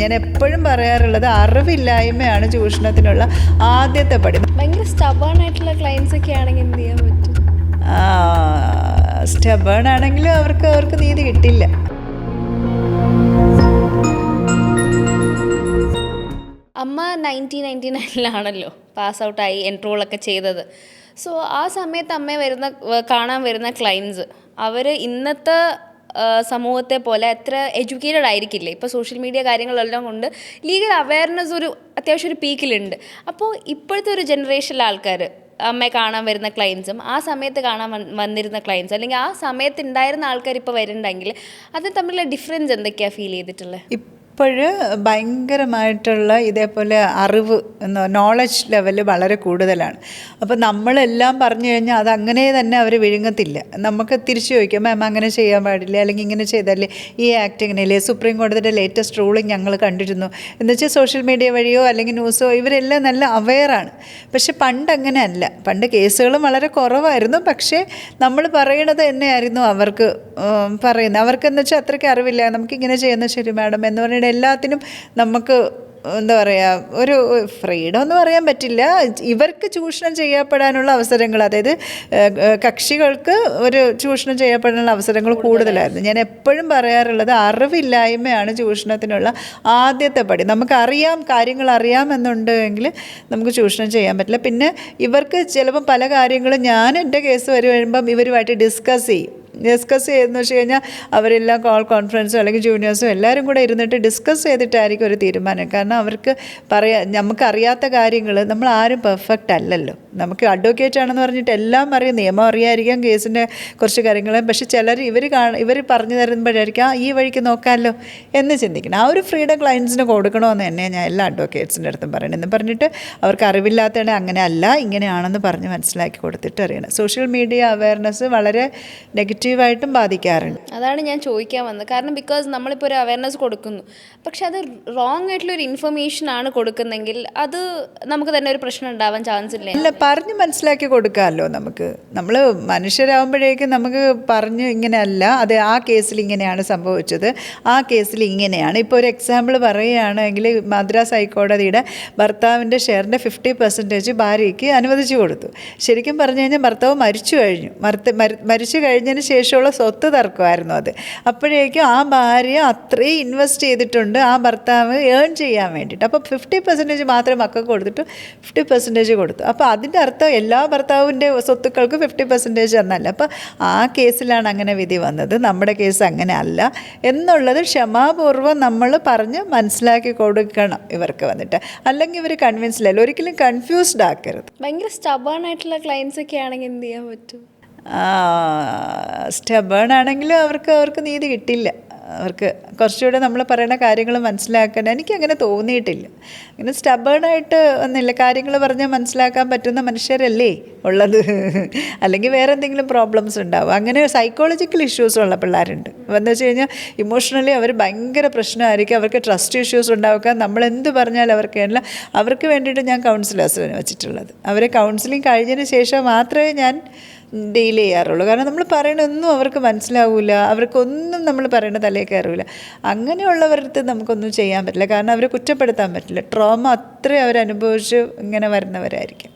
ഞാൻ എപ്പോഴും പറയാറുള്ളത് അറിവില്ലായ്മയാണ് ചൂഷണത്തിനുള്ള ആദ്യത്തെ പടി. ഭയങ്കര സ്റ്റബേൺ ആയിട്ടുള്ള ക്ലയൻസ് ഒക്കെ ആണെങ്കിൽ എന്ത് ചെയ്യാൻ പറ്റും? സ്റ്റബേൺ ആണെങ്കിലും അവർക്ക് അവർക്ക് നീതി കിട്ടില്ല. അമ്മ നയന്റീൻ നയന്റി നയനിലാണല്ലോ പാസ് ഔട്ടായി എൻട്രോളൊക്കെ ചെയ്തത്. സോ ആ സമയത്ത് അമ്മയെ വരുന്ന കാണാൻ വരുന്ന ക്ലയൻസ് അവർ ഇന്നത്തെ സമൂഹത്തെ പോലെ അത്ര എഡ്യൂക്കേറ്റഡ് ആയിരിക്കില്ല. ഇപ്പോൾ സോഷ്യൽ മീഡിയ കാര്യങ്ങളെല്ലാം കൊണ്ട് ലീഗൽ അവയർനെസ് ഒരു അത്യാവശ്യം ഒരു പീക്കിലുണ്ട് അപ്പോൾ ഇപ്പോഴത്തെ ഒരു ജനറേഷനിലെ ആൾക്കാർ അമ്മയെ കാണാൻ വരുന്ന ക്ലയൻസും ആ സമയത്ത് കാണാൻ വന്ന് വന്നിരുന്ന ക്ലയൻസ് അല്ലെങ്കിൽ ആ സമയത്ത് ഉണ്ടായിരുന്ന ആൾക്കാർ ഇപ്പോൾ വരുന്നുണ്ടെങ്കിൽ അത് തമ്മിലുള്ള ഡിഫറൻസ് എന്തൊക്കെയാണ് ഫീൽ ചെയ്തിട്ടുള്ളത് ഇപ്പോഴ് ഭയങ്കരമായിട്ടുള്ള ഇതേപോലെ അറിവ് നോളജ് ലെവൽ വളരെ കൂടുതലാണ്. അപ്പോൾ നമ്മളെല്ലാം പറഞ്ഞു കഴിഞ്ഞാൽ അത് അങ്ങനെ തന്നെ അവർ വിഴുങ്ങത്തില്ല. നമുക്ക് തിരിച്ചു ചോദിക്കാം മാം അങ്ങനെ ചെയ്യാൻ പാടില്ല? അല്ലെങ്കിൽ ഇങ്ങനെ ചെയ്താലേ ഈ ആക്ട് ഇങ്ങനെയല്ലേ സുപ്രീം കോടതിയുടെ ലേറ്റസ്റ്റ് റൂളിങ് ഞങ്ങൾ കണ്ടിരുന്നു. എന്ന് വെച്ചാൽ സോഷ്യൽ മീഡിയ വഴിയോ അല്ലെങ്കിൽ ന്യൂസോ ഇവരെല്ലാം നല്ല അവെയറാണ് പക്ഷെ പണ്ട് അങ്ങനെ അല്ല പണ്ട് കേസുകളും വളരെ കുറവായിരുന്നു. പക്ഷേ നമ്മൾ പറയണത് തന്നെയായിരുന്നു അവർക്ക് പറയുന്നത്. അവർക്കെന്ന് വെച്ചാൽ അത്രയ്ക്ക് അറിവില്ല. നമുക്കിങ്ങനെ ചെയ്യുന്നത് ശരി മാഡം എന്ന് പറയുന്നത് എല്ലാത്തിനും നമുക്ക് എന്താ പറയുക ഒരു ഫ്രീഡം എന്ന് പറയാൻ പറ്റില്ല. ഇവർക്ക് ചൂഷണം ചെയ്യപ്പെടാനുള്ള അവസരങ്ങൾ അതായത് കക്ഷികൾക്ക് ഒരു ചൂഷണം ചെയ്യപ്പെടാനുള്ള അവസരങ്ങൾ കൂടുതലായിരുന്നു. ഞാൻ എപ്പോഴും പറയാറുള്ളത് അറിവില്ലായ്മയാണ് ചൂഷണത്തിനുള്ള ആദ്യത്തെ പടി. നമുക്കറിയാം കാര്യങ്ങൾ അറിയാമെന്നുണ്ടെങ്കിൽ നമുക്ക് ചൂഷണം ചെയ്യാൻ പറ്റില്ല. പിന്നെ ഇവർക്ക് ചിലപ്പം പല കാര്യങ്ങളും ഞാൻ എന്റെ കേസ് വരെ വരുമ്പം ഇവരുമായിട്ട് ഡിസ്കസ് ചെയ്യും. ഡിസ്കസ് ചെയ്തെന്ന് വെച്ച് കഴിഞ്ഞാൽ അവരെല്ലാം കോൾ കോൺഫറൻസും അല്ലെങ്കിൽ ജൂനിയേഴ്സും എല്ലാവരും കൂടെ ഇരുന്നിട്ട് ഡിസ്കസ് ചെയ്തിട്ടായിരിക്കും ഒരു തീരുമാനം. കാരണം അവർക്ക് പറയാ നമുക്കറിയാത്ത കാര്യങ്ങൾ നമ്മൾ ആരും പെർഫെക്റ്റ് അല്ലല്ലോ. നമുക്ക് അഡ്വക്കേറ്റ് ആണെന്ന് പറഞ്ഞിട്ട് എല്ലാം അറിയാം. നിയമം അറിയായിരിക്കാം കേസിന്റെ കുറച്ച് കാര്യങ്ങൾ പക്ഷെ ചിലർ ഇവർ കാണ ഇവർ പറഞ്ഞു തരുമ്പോഴായിരിക്കും ആ ഈ വഴിക്ക് നോക്കാമല്ലോ എന്ന് ചിന്തിക്കണം. ആ ഒരു ഫ്രീഡം ക്ലയൻസിന് കൊടുക്കണമെന്ന് തന്നെ ഞാൻ എല്ലാ അഡ്വക്കേറ്റ്സിന്റെ അടുത്തും പറയണം എന്ന് പറഞ്ഞിട്ട് അവർക്ക് അറിവില്ലാത്തതാണ് അങ്ങനെ അല്ല ഇങ്ങനെയാണെന്ന് പറഞ്ഞ് മനസ്സിലാക്കി കൊടുത്തിട്ട് അറിയണം. സോഷ്യൽ മീഡിയ അവയർനെസ് വളരെ നെഗറ്റീവായിട്ടും ബാധിക്കാറുണ്ട്. അതാണ് ഞാൻ ചോദിക്കാൻ വന്നത്. കാരണം ബിക്കോസ് നമ്മളിപ്പോൾ ഒരു അവയർനെസ് കൊടുക്കുന്നു. പക്ഷെ അത് റോങ് ആയിട്ടുള്ള ഒരു ഇൻഫർമേഷൻ ആണ് കൊടുക്കുന്നെങ്കിൽ അത് നമുക്ക് തന്നെ ഒരു പ്രശ്നം ഉണ്ടാവാൻ ചാൻസ് ഇല്ല. പറഞ്ഞ് മനസ്സിലാക്കി കൊടുക്കാമല്ലോ നമുക്ക്. നമ്മൾ മനുഷ്യരാകുമ്പോഴേക്കും നമുക്ക് പറഞ്ഞ് ഇങ്ങനെയല്ല അത് ആ കേസിൽ ഇങ്ങനെയാണ് സംഭവിച്ചത് ആ കേസിൽ ഇങ്ങനെയാണ്. ഇപ്പോൾ ഒരു എക്സാമ്പിൾ പറയുകയാണെങ്കിൽ മദ്രാസ് ഹൈക്കോടതിയുടെ ഭർത്താവിന്റെ ഷെയറിന്റെ ഫിഫ്റ്റി പെർസെന്റേജ് ഭാര്യയ്ക്ക് അനുവദിച്ചു കൊടുത്തു. ശരിക്കും പറഞ്ഞു കഴിഞ്ഞാൽ ഭർത്താവ് മരിച്ചു കഴിഞ്ഞു. മരത്ത് മരി- മരിച്ചു കഴിഞ്ഞതിന് ശേഷമുള്ള സ്വത്ത് തർക്കമായിരുന്നു അത്. അപ്പോഴേക്കും ആ ഭാര്യ അത്രയും ഇൻവെസ്റ്റ് ചെയ്തിട്ടുണ്ട് ആ ഭർത്താവ് ഏൺ ചെയ്യാൻ വേണ്ടിയിട്ട്. അപ്പോൾ ഫിഫ്റ്റി പെർസെന്റേജ് മാത്രം മക്കൾക്ക് കൊടുത്തിട്ട് ഫിഫ്റ്റി പെർസെന്റേജ് കൊടുത്തു. അപ്പോൾ അതിന്റെ അർത്ഥം എല്ലാ ഭർത്താവിന്റെ സ്വത്തുക്കൾക്കും ഫിഫ്റ്റി പെർസെന്റേജ് എന്നല്ല. അപ്പോൾ ആ കേസിലാണ് അങ്ങനെ വിധി വന്നത്. നമ്മുടെ കേസ് അങ്ങനെ അല്ല എന്നുള്ളത് ക്ഷമാപൂർവം നമ്മൾ പറഞ്ഞ് മനസ്സിലാക്കി കൊടുക്കണം ഇവർക്ക് വന്നിട്ട്. അല്ലെങ്കിൽ ഇവർ കൺവിൻസ് അല്ല. ഒരിക്കലും കൺഫ്യൂസ്ഡ് ആക്കരുത്. ഭയങ്കര സ്റ്റബേൺ ആയിട്ടുള്ള ക്ലയൻസ് ഒക്കെ ആണെങ്കിൽ എന്ത് ചെയ്യാൻ പറ്റും? സ്റ്റബേൺ ആണെങ്കിലും അവർക്ക് അവർക്ക് നീതി കിട്ടില്ല. അവർക്ക് കുറച്ചുകൂടെ നമ്മൾ പറയുന്ന കാര്യങ്ങൾ മനസ്സിലാക്കാൻ എനിക്ക് അങ്ങനെ തോന്നിയിട്ടില്ല അങ്ങനെ സ്റ്റബേണായിട്ട് ഒന്നുമില്ല കാര്യങ്ങൾ പറഞ്ഞാൽ മനസ്സിലാക്കാൻ പറ്റുന്ന മനുഷ്യരല്ലേ ഉള്ളത്. അല്ലെങ്കിൽ വേറെ എന്തെങ്കിലും പ്രോബ്ലംസ് ഉണ്ടാവും. അങ്ങനെ സൈക്കോളജിക്കൽ ഇഷ്യൂസ് ഉള്ള പിള്ളേരുണ്ട്. എന്ന് വെച്ച് കഴിഞ്ഞാൽ ഇമോഷണലി അവർ ഭയങ്കര പ്രശ്നമായിരിക്കും. അവർക്ക് ട്രസ്റ്റ് ഇഷ്യൂസ് ഉണ്ടാവുക. നമ്മൾ എന്ത് പറഞ്ഞാൽ അവർക്ക് അല്ല അവർക്ക് വേണ്ടിയിട്ട് ഞാൻ കൗൺസിലേഴ്സ് വെച്ചിട്ടുള്ളത്. അവരെ കൗൺസിലിംഗ് കഴിഞ്ഞതിന് ശേഷം മാത്രമേ ഞാൻ ഡീൽ ചെയ്യാറുള്ളൂ. കാരണം നമ്മൾ പറയണതൊന്നും അവർക്ക് മനസ്സിലാവില്ല അവർക്കൊന്നും നമ്മൾ പറയണ തലയിൽ കയറില്ല അങ്ങനെയുള്ളവരടുത്ത് നമുക്കൊന്നും ചെയ്യാൻ പറ്റില്ല. കാരണം അവരെ കുറ്റപ്പെടുത്താൻ പറ്റില്ല. ട്രോമ അത്രയും അവരനുഭവിച്ച് ഇങ്ങനെ വരുന്നവരായിരിക്കും.